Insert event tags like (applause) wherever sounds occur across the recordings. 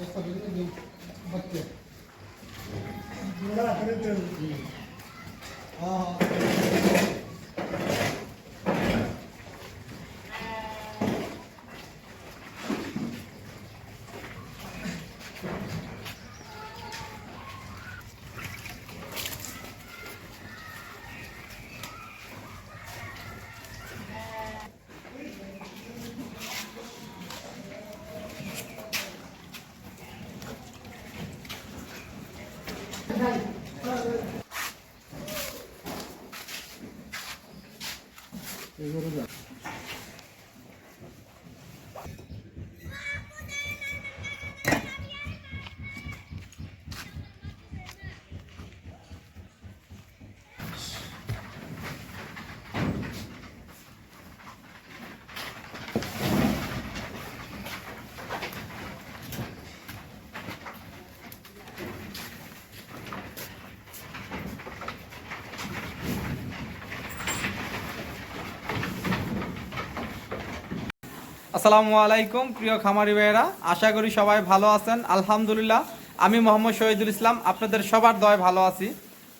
옆에 있는 게 맞지? 내가 그랬더니 아 আসসালামু আলাইকুম, প্রিয় খামারি ভাইয়েরা। আশা করি সবাই ভালো আছেন। আলহামদুলিল্লাহ, আমি মোহাম্মদ শহীদুল ইসলাম। আপনাদের সবার দয় ভালো আছি।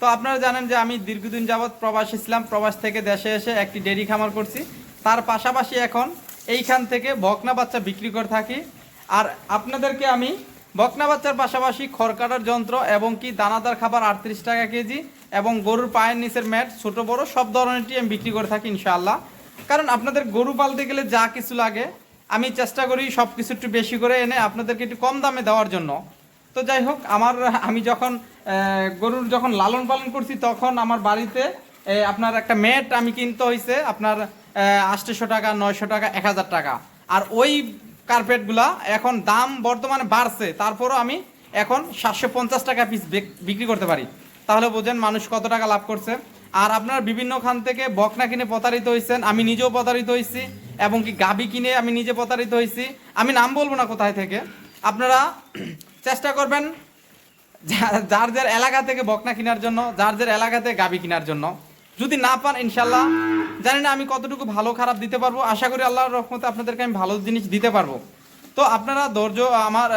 তো আপনারা জানেন যে আমি দীর্ঘদিন যাবৎ প্রবাস ইসলাম প্রবাস থেকে দেশে এসে একটি ডেরি খামার করছি। তার পাশাপাশি এখন এইখান থেকে বকনা বাচ্চা বিক্রি করে থাকি। আর আপনাদেরকে আমি বকনা বাচ্চার পাশাপাশি খড় কাটার যন্ত্র এবং কি দানাদার খাবার আটত্রিশ টাকা কেজি এবং গরুর পায়ের নিচের ম্যাট, ছোট, বড় সব ধরনেরটি আমি বিক্রি করে থাকি ইনশাআল্লাহ। কারণ আপনাদের গরু পালতে গেলে যা কিছু লাগে আমি চেষ্টা করি সব কিছু একটু বেশি করে এনে আপনাদেরকে একটু কম দামে দেওয়ার জন্য। তো যাই হোক, আমার, আমি যখন গরুর যখন লালন পালন করছি তখন আমার বাড়িতে আপনার একটা মেট আমি কিনতে হয়েছে আপনার আটশোশো টাকা, নয়শো টাকা, এক হাজার টাকা। আর ওই কার্পেটগুলা এখন দাম বর্তমানে বাড়ছে, তারপরও আমি এখন সাতশো পঞ্চাশ টাকা পিস বিক্রি করতে পারি। তাহলে বোঝেন মানুষ কত টাকা লাভ করছে। আর আপনার বিভিন্ন খান থেকে বকনা কিনে প্রতারিত হয়েছেন আমি নিজেও প্রতারিত হয়েছি এবং কি গাবি কিনে আমি নিজে প্রতারিত হয়েছি আমি নাম বলব না কোথায় থেকে। আপনারা (clears throat) চেষ্টা করবেন যার যার এলাকা থেকে বকনা কেনার জন্য, যার যার এলাকাতে গাবি কেনার জন্য। যদি না পান, ইনশাল্লাহ, জানি না আমি কতটুকু ভালো খারাপ দিতে পারব। আশা করি আল্লাহর রহমতে আপনাদেরকে আমি ভালো জিনিস দিতে পারব। তো আপনারা ধৈর্য, আমার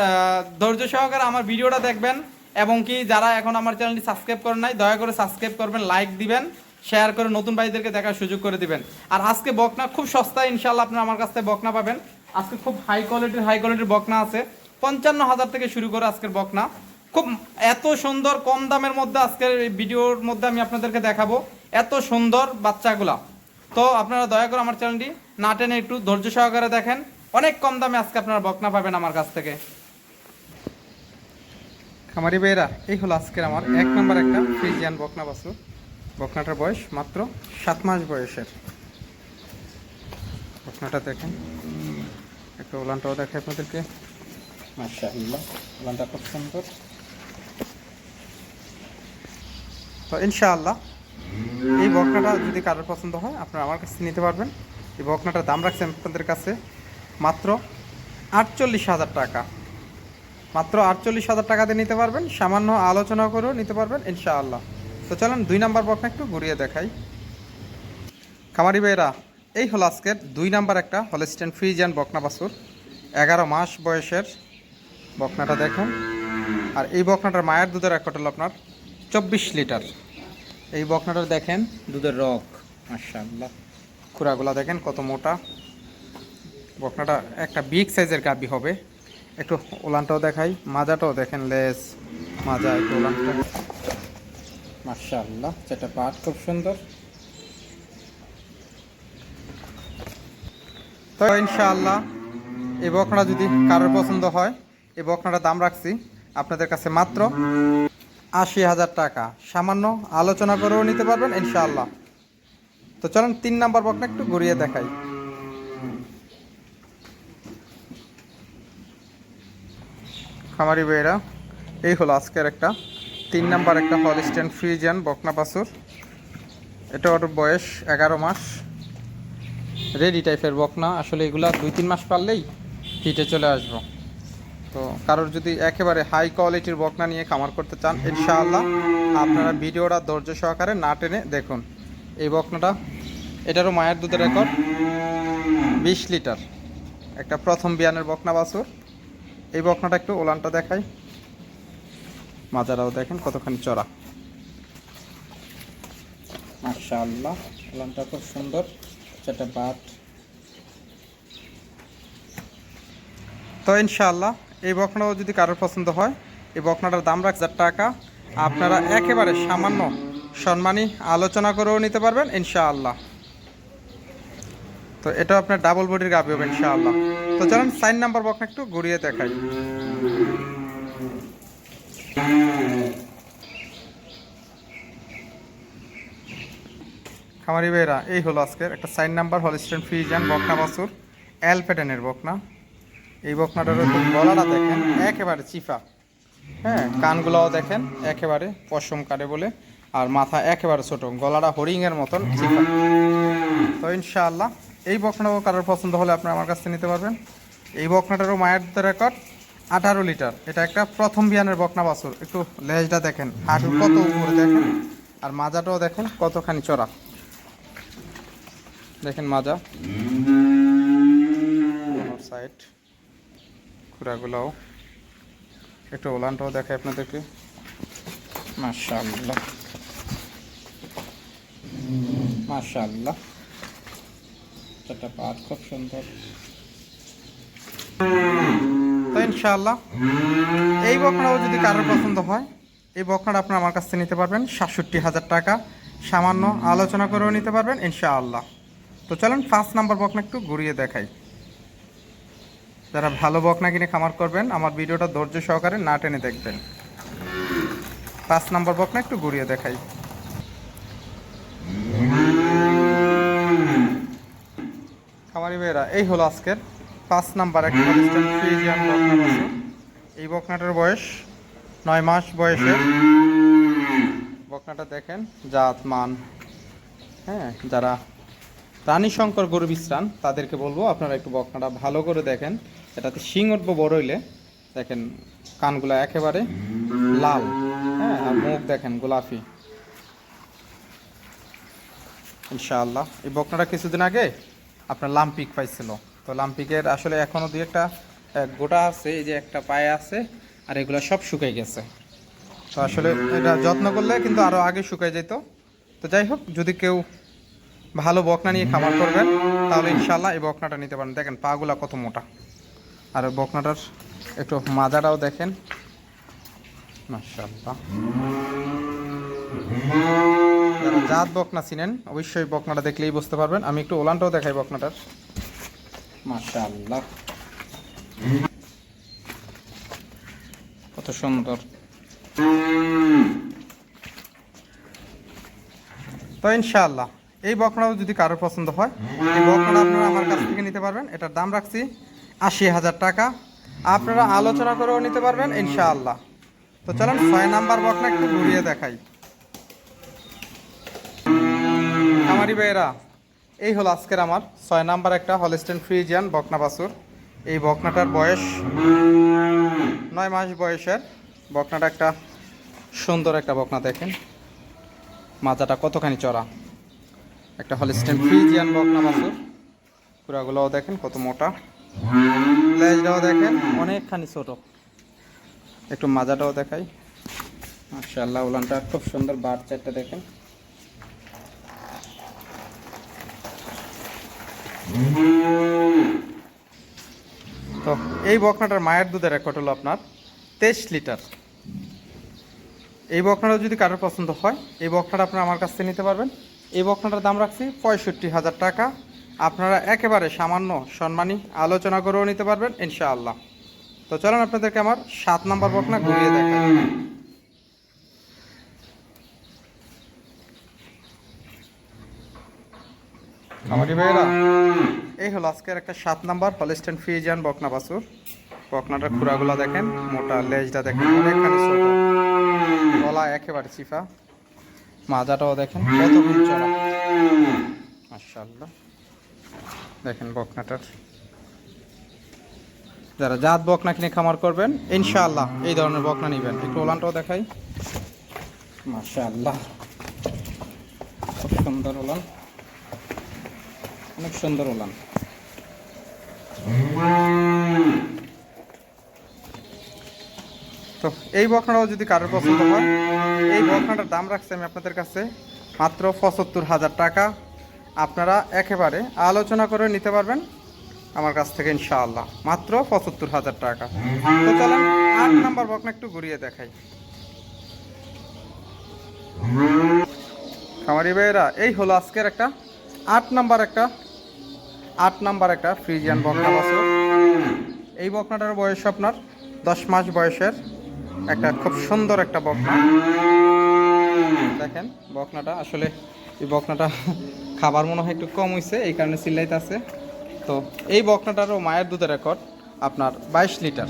ধৈর্য সহকারে আমার ভিডিওটা দেখবেন। এবং কি যারা এখন আমার চ্যানেলটি সাবস্ক্রাইব করেন নাই, দয়া করে সাবস্ক্রাইব করবেন, লাইক দিবেন শেয়ার করে নতুন ভাইদেরকে দেখার সুযোগ করে দিবেন। আর আজকে বকনা খুব সস্তায় ইনশাল্লাহ আপনারা আমার কাছ থেকে বকনা পাবেন। আজকে খুব হাই কোয়ালিটির হাই কোয়ালিটির বকনা আছে। পঞ্চান্ন হাজার থেকে শুরু করে আজকের বকনা। খুব এত সুন্দর, কম দামের মধ্যে আজকের ভিডিওর মধ্যে আমি আপনাদেরকে দেখাবো। এত সুন্দর বাচ্চাগুলা। তো আপনারা দয়া করে আমার চ্যানেলটি না টেনে একটু ধৈর্য সহকারে দেখেন। অনেক কম দামে আজকে আপনারা বকনা পাবেন আমার কাছ থেকে। খামারি বেয়েরা এই হলো আজকের আমার এক নম্বর একটা ফ্রিজিয়ান বকনা বাসু বকনাটার বয়স মাত্র সাত মাস বয়সের। বকনাটা দেখেন। একটা ওলানটাও দেখে আপনাদেরকে। ওলানটা খুব সুন্দর। তো ইনশাআল্লাহ, এই বকনাটা যদি কারোর পছন্দ হয়, আপনারা আমার কাছে নিতে পারবেন। এই বকনাটার দাম রাখছেন আপনাদের কাছে মাত্র আটচল্লিশ হাজার টাকা। মাত্র আটচল্লিশ হাজার টাকাতে নিতে পারবেন। সামান্য আলোচনা করেও নিতে পারবেন, ইনশাআল্লাহ। তো চলেন, দুই নাম্বার বকনা একটু ঘুরিয়ে দেখাই। খামারি ভাইয়েরা, এই হলো আজকের দুই নাম্বার একটা হলস্টেন অ্যান্ড বকনা বাসুর এগারো মাস বয়সের বকনাটা দেখুন। আর এই বকনাটার মায়ের দুধের রেকর্ড হলো আপনার চব্বিশ লিটার। এই বকনাটা দেখেন দুধের রক, মাশাআল্লাহ। খুরাগুলা দেখেন কত মোটা। বকনাটা একটা বিগ সাইজের গাবি হবে। একটু ওলানটাও দেখাই, মাজাটাও দেখেন, লেস মাজা একটু ওলানটা। মাশাআল্লাহ সেটা পাট খুব সুন্দর। তো ইনশাআল্লাহ, এই বকনা যদি কারোর পছন্দ হয়, এই বকনাটার দাম রাখছি আপনাদের কাছে মাত্র আশি হাজার টাকা। সামান্য আলোচনা করেও নিতে পারবেন ইনশাআল্লাহ। তো চলুন, তিন নাম্বার বকনা একটু ঘুরিয়ে দেখাই। খামারি বেয়েরা এই হলো আজকের একটা তিন নাম্বার একটা হলস্টেন ফ্রিজিয়ান বকনা বাছুর। এটা ওর বয়স এগারো মাস। রেডি টাইপের বকনা। আসলে এগুলা দুই তিন মাস পারলেই হিটে চলে আসব। তো কারোর যদি একেবারে হাই কোয়ালিটির বকনা নিয়ে খামার করতে চান, ইনশাআল্লাহ আপনারা ভিডিওটা ধৈর্য সহকারে না টেনে দেখুন। এই বকনাটা, এটারও মায়ের দুধের রেকর্ড বিশ লিটার। একটা প্রথম বিয়ানের বকনা বাছুর। এই বকনাটা একটু ওলানটা দেখাই। মাজারাও দেখেন কতখানি চড়া। মাশাআল্লাহ, ওলানটা খুব সুন্দর, চারটা বাট। তো ইনশাআল্লাহ, এই বকনাটাও যদি কারোর পছন্দ হয়, এই বকনাটার দাম রাখ টাকা। আপনারা একেবারে সামান্য সম্মানী আলোচনা করেও নিতে পারবেন, ইনশাআল্লাহ। তো এটা আপনার ডাবল বডির গাবি হবে ইনশাআল্লাহ। তো চলেন সাইন নাম্বার বকনা একটু ঘুরিয়ে দেখাই। খামারি ভাইরা এই হলো আজকের একটা সাইন নাম্বার হলস্টেন ফ্রিজান বকনা বাসুর এল প্যাটার্নের বকনা। এই বকনাটার গলাটা দেখেন, একেবারে চিফা। হ্যাঁ কানগুলাও দেখেন, একেবারে পশম কাটে বলে, আর মাথা একেবারে ছোট। গলাটা হরিংয়ের মতন চিফা। তো ইনশাআল্লাহ এই বকনাও কারোর পছন্দ হলে আপনি আমার কাছ থেকে নিতে পারবেন। এই বকনাটারও মায়ের রেকর্ড, আঠারো লিটার। এটা একটা প্রথম বিয়ানের বকনা বাছুর। একটু লেজটা দেখেন হাঁটু কত উপরে দেখেন, আর মাজাটাও দেখেন কতখানি চড়া। দেখেন মাজা। সাইড খুঁড়াগুলাও। একটু ওলানটাও দেখায় আপনাদেরকে। মাশাআল্লাহ। মাশাআল্লাহ। চারটা পাট খুব সুন্দর। তো ইনশাআল্লাহ, এই বকনাও যদি কারোর পছন্দ হয়, এই বকনাটা আপনার আমার কাছ থেকে নিতে পারবেন, সাতষট্টি হাজার টাকা। সামান্য আলোচনা করেও নিতে পারবেন, ইনশাআল্লাহ। তো চলেন ফার্স্ট নাম্বার বকনা একটু ঘুরিয়ে দেখাই। যারা ভালো বকনা কিনে খামার করবেন, আমার ভিডিওটা ধৈর্য সহকারে না টেনে দেখবেন। পাঁচ নাম্বার বকনা একটু ঘুরিয়ে দেখাই। খামারি ভাইয়েরা, এই হলো আজকের পাঁচ নাম্বার, একটা। এই বকনাটার বয়স নয় মাস বয়সে বকনাটা দেখেন, জাত, মান হ্যাঁ যারা প্রাণী শঙ্কর গরু বিশ্রান তাদেরকে বলব আপনারা একটু বকনাটা ভালো করে দেখেন। এটাতে শিং উঠবো বড় হইলে, দেখেন কানগুলা একেবারে লাল হ্যাঁ আর মুখ দেখেন গোলাপি। ইনশাআল্লাহ। এই বকনাটা কিছুদিন আগে আপনার লাম্পিক পাইছিল। তো লাম্পিকের আসলে এখনও দুই একটা গোটা আছে, এই যে একটা পায়ে আছে, আর এগুলো সব শুকাই গেছে। তো আসলে এটা যত্ন করলে কিন্তু আরও আগে শুকাই যেত। তো যাই হোক, যদি কেউ ভালো বকনা নিয়ে খামার করবেন, তাহলে ইনশাল্লাহ এই বকনাটা নিতে পারেন। দেখেন, পাগুলা কত মোটা। আর বকনাটার একটু মাজাটাও দেখেন। মাশাআল্লাহ। যারা জাত বকনা চিনেন, অবশ্যই বকনাটা দেখলেই বুঝতে পারবেন। আমি একটু ওলানটাও দেখাই বকনাটার। মাশাআল্লাহ। কত সুন্দর। তো ইনশাআল্লাহ, এই বকনাও যদি কারোর পছন্দ হয়, এই বকনা আপনারা আমার কাছ থেকে নিতে পারবেন। এটার দাম রাখছি আশি হাজার টাকা। আপনারা আলোচনা করেও নিতে পারবেন, ইনশাআল্লাহ। তো চলেন, ছয় নাম্বার বকনা একটু ঘুরিয়ে দেখাই। আমারই ভাইয়েরা, এই হলো আজকের আমার। ছয় নাম্বার একটা হলস্টেন ফ্রিজিয়ান বকনা বাছুর। এই বকনাটার বয়স নয় মাস বয়সের। বকনাটা একটা সুন্দর একটা বকনা, দেখেন। মাজাটা কতখানি চড়া। একটা হলিস্টেন ফ্রিজিয়ান বকনা বাছুর। পুরাগুলোও দেখেন কত মোটা। লেজটাও দেখেন অনেকখানি ছোট। একটু মাজাটাও দেখাই। মাশাআল্লাহ, উলানটা খুব সুন্দর বার চারটা দেখেন। তো এই বকনাটার মায়ের দুধের রেকর্ড হলো আপনার তেইশ লিটার। এই বকনাটা যদি কারোর পছন্দ হয়, এই বকনাটা আপনারা আমার কাছ থেকে নিতে পারবেন। এই বকনাটার দাম রাখছি পঁয়ষট্টি হাজার টাকা। আপনারা একেবারে সামান্য সম্মানী আলোচনা করেও নিতে পারবেন, ইনশাআল্লাহ। তো চলুন আপনাদেরকে আমার সাত নাম্বার বকনা ঘুরিয়ে দেখাই। আমারি ভাইয়েরা। এই হলো আজকের একটা সাত নাম্বার হলিস্টেন ফ্রিজিয়ান বকনা বাছুর। বকনাটার খুঁড়াগুলো দেখেন মোটা লেজটা দেখেন অনেকখানি ছোট। গলা একেবারে চিফা মাজাটাও দেখেন কত চড়া মাশাআল্লাহ। দেখেন বকনাটার। যারা জাত বকনা কিনে খামার করবেন ইনশাআল্লাহ এই ধরনের বকনা নেবেন। একটু ওলানটাও দেখাই। মাশাআল্লাহ। খুব সুন্দর ওলান। অনেক সুন্দর ওলান তো এই বকনাটাও যদি কারোর পছন্দ হয়, এই বকনাটার দাম রাখছি আমি আপনাদের কাছে মাত্র পঁচাত্তর হাজার টাকা। আপনারা একেবারে আলোচনা করে নিতে পারবেন আমার কাছ থেকে ইনশাআল্লাহ, মাত্র পঁচাত্তর হাজার টাকা। তো চলেন আট নাম্বার বকনা একটু ঘুরিয়ে দেখাই। খামারি ভাইয়েরা, এই হলো আজকের একটা, আট নাম্বার একটা আট নাম্বার একটা ফ্রিজিয়ান বকনা বাছুর। এই বকনাটার বয়স আপনার দশ মাস বয়সের একটা খুব সুন্দর একটা বকনা। দেখেন, বকনাটা আসলে এই বকনাটা খাবার মনে হয় একটু কম হয়েছে এই কারণে চিল্লাইতে আছে তো এই বকনাটারও মায়ের দুধের রেকর্ড আপনার বাইশ লিটার।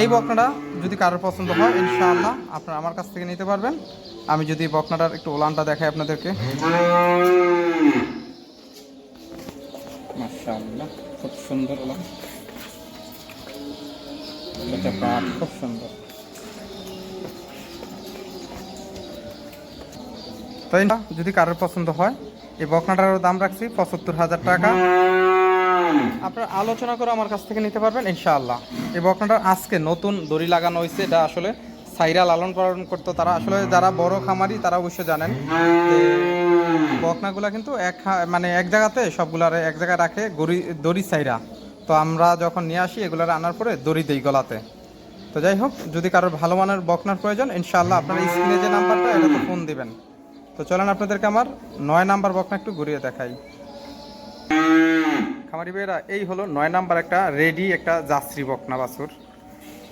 এই বকনাটা যদি কারোর পছন্দ হয়, ইনশাআল্লাহ আপনারা আমার কাছ থেকে নিতে পারবেন। আমি যদি বকনাটার একটু ওলানটা দেখাই আপনাদেরকে। খুব সুন্দর এটা পাট খুব সুন্দর। তাই না? যদি কারোর পছন্দ হয়, এই বকনাটারও দাম রাখছি পঁচাত্তর হাজার টাকা। আপনারা আলোচনা করে আমার কাছ থেকে নিতে পারবেন, ইনশাআল্লাহ। এই বকনাটা আজকে নতুন দড়ি লাগানো হয়েছে, এটা আসলে সাইরা লালন পালন করতো তারা। আসলে যারা বড় খামারি, তারা অবশ্যই জানেন বকনাগুলা কিন্তু এক মানে এক জায়গাতে সবগুলার এক জায়গায় রাখে গড়ি দড়ি সাইরা। তো আমরা যখন নিয়ে আসি, এগুলার আনার পরে দড়ি দেই গলাতে। তো যাই হোক, যদি কারোর ভালো মানের বকনার প্রয়োজন, ইনশাআল্লাহ আপনারা স্ক্রিনে যে নাম্বারটা এটাতে ফোন দিবেন। তো চলেন আপনাদেরকে আমার নয় নাম্বার বকনা একটু ঘুরিয়ে দেখাই। খামারি ভাইয়েরা, এই হলো নয় নাম্বার একটা রেডি একটা যাত্রী বকনা বাছুর।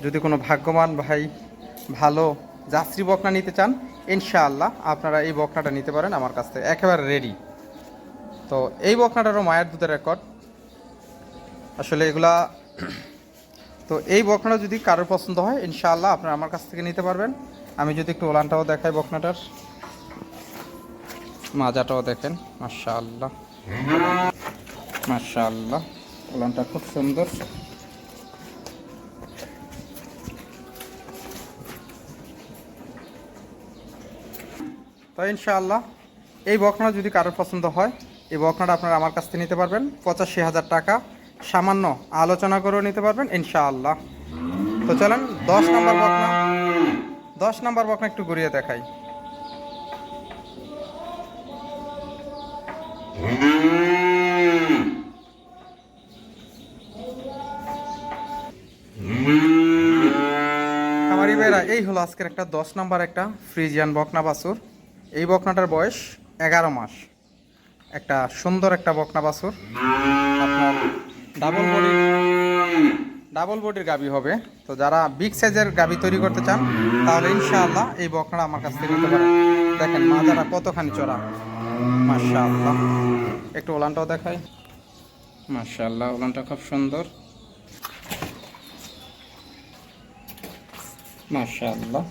যদি কোনো ভাগ্যবান ভাই ভালো যাত্রী বকনা নিতে চান, ইনশাআল্লাহ আপনারা এই বকনাটা নিতে পারেন আমার কাছ থেকে, একেবারে রেডি তো এই বকনাটারও মায়ের দুধের রেকর্ড আসলে এগুলা, তো এই বকনাটা যদি কারোর পছন্দ হয়, ইনশাআল্লাহ আপনারা আমার কাছ থেকে নিতে পারবেন। আমি যদি একটু ওলানটাও দেখাই বকনাটার। মাজাটাও দেখেন, মাশাআল্লাহ। মাশাআল্লাহ, ওলানটা খুব সুন্দর। তো ইনশাআল্লাহ, এই বকনা যদি কারোর পছন্দ হয়, এই বকনাটা আপনারা আমার কাছ থেকে নিতে পারবেন। পঁচাশি হাজার টাকা সামান্য আলোচনা করেও নিতে পারবেন, ইনশাআল্লাহ। তো চলেন, দশ নম্বর বকনা। দশ নম্বর বকনা একটু ঘুরিয়ে দেখাই। এই হলো আজকের একটা দশ নাম্বার একটা ফ্রিজিয়ান বকনা বাছুর। এই বকনাটার বয়স এগারো মাস। একটা সুন্দর একটা বকনা বাছুর। আপনার ডাবল বডি ডাবল বডির গাবি হবে। তো যারা বিগ সাইজের গাবি তৈরি করতে চান, তাহলে ইনশাআল্লাহ এই বকনাটা আমার কাছ থেকে নিতে পারেন। দেখেন মাজারা কতখানি চড়া। মাশাআল্লাহ। একটু ওলানটাও দেখাই। মাশাআল্লাহ, ওলানটা খুব সুন্দর। মাশাআল্লাহ।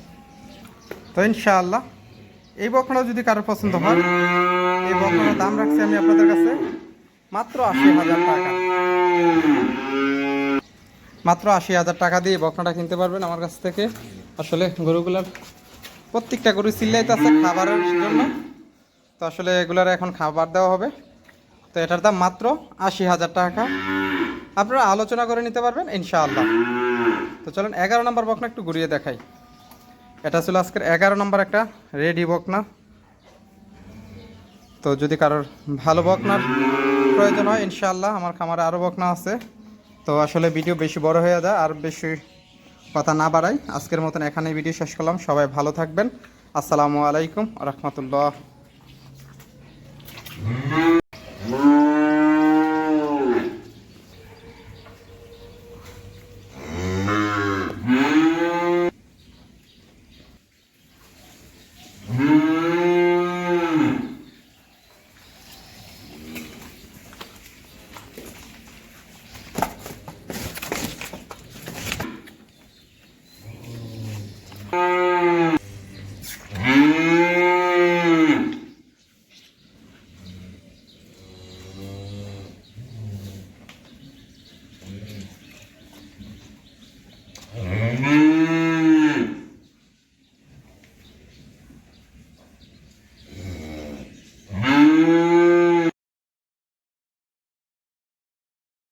তো ইনশাআল্লাহ এই বকনা যদি কারোর পছন্দ হয়, এই বকনার দাম রাখছি আমি আপনাদের কাছে মাত্র আশি হাজার টাকা। মাত্র আশি হাজার টাকা দিয়ে বকনাটা কিনতে পারবেন আমার কাছ থেকে। আসলে গরুগুলার প্রত্যেকটা গরু চিল্লাইতে আছে খাবারের জন্য। তো আসলে এগুলার এখন খাবার দেওয়া হবে। তো এটার দাম মাত্র আশি হাজার টাকা। আপনারা আলোচনা করে নিতে পারবেন, ইনশাআল্লাহ। তো চলেন, এগারো নম্বর বকনা একটু ঘুরিয়ে দেখাই। এটা ছিল আজকের এগারো নম্বর একটা রেডি বকনা। তো যদি কারোর ভালো বকনার প্রয়োজন হয় ইনশাল্লাহ আমার খামারে আরও বকনা আছে। তো আসলে ভিডিও বেশি বড় হয়ে যায়, আর বেশি কথা না বাড়াই। আজকের মতন এখানেই ভিডিও শেষ করলাম। সবাই ভালো থাকবেন। আসসালামু আলাইকুম রহমতুল্লাহ।